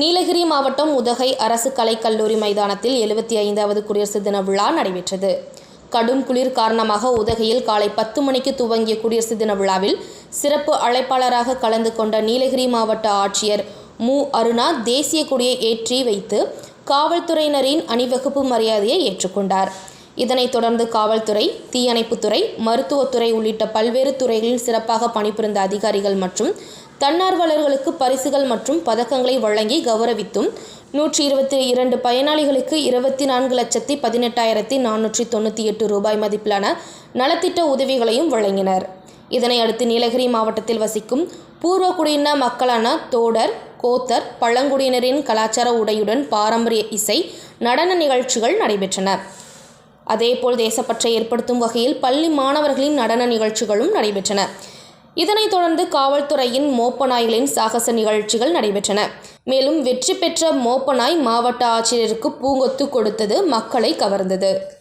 நீலகிரி மாவட்டம் உதகை அரசு கலைக்கல்லூரி மைதானத்தில் எழுபத்தி ஐந்தாவது குடியரசு தின விழா நடைபெற்றது. கடும் குளிர் காரணமாக உதகையில் காலை பத்து மணிக்கு துவங்கிய குடியரசு தின விழாவில் சிறப்பு அழைப்பாளராக கலந்து கொண்ட நீலகிரி மாவட்ட ஆட்சியர் மு. அருணா தேசிய கொடியை ஏற்றி வைத்து காவல்துறையினரின் அணிவகுப்பு மரியாதையை ஏற்றுக்கொண்டார். இதனைத் தொடர்ந்து காவல்துறை தீயணைப்புத்துறை மருத்துவத்துறை உள்ளிட்ட பல்வேறு துறைகளில் சிறப்பாக பணிபுரிந்த அதிகாரிகள் மற்றும் தன்னார்வலர்களுக்கு பரிசுகள் மற்றும் பதக்கங்களை வழங்கி கௌரவித்தும் நூற்றி இருபத்தி இரண்டு பயனாளிகளுக்கு இருபத்தி நான்கு லட்சத்தி பதினெட்டாயிரத்தி நானூற்றி தொண்ணூற்றி எட்டு ரூபாய் மதிப்பிலான நலத்திட்ட உதவிகளையும் வழங்கினர். இதனை அடுத்து நீலகிரி மாவட்டத்தில் வசிக்கும் பூர்வகுடியின மக்களான தோடர் கோத்தர் பழங்குடியினரின் கலாச்சார உடையுடன் பாரம்பரிய இசை நடன நிகழ்ச்சிகள் நடைபெற்றன. அதேபோல் தேசப்பற்றை ஏற்படுத்தும் வகையில் பள்ளி மாணவர்களின் நடன நிகழ்ச்சிகளும் நடைபெற்றன. இதனைத் தொடர்ந்து காவல்துறையின் மோப்பநாய்களின் சாகச நிகழ்ச்சிகள் நடைபெற்றன. மேலும் வெற்றி பெற்ற மோப்பநாய் மாவட்ட ஆட்சியருக்கு பூங்கொத்து கொடுத்தது மக்களை கவர்ந்தது.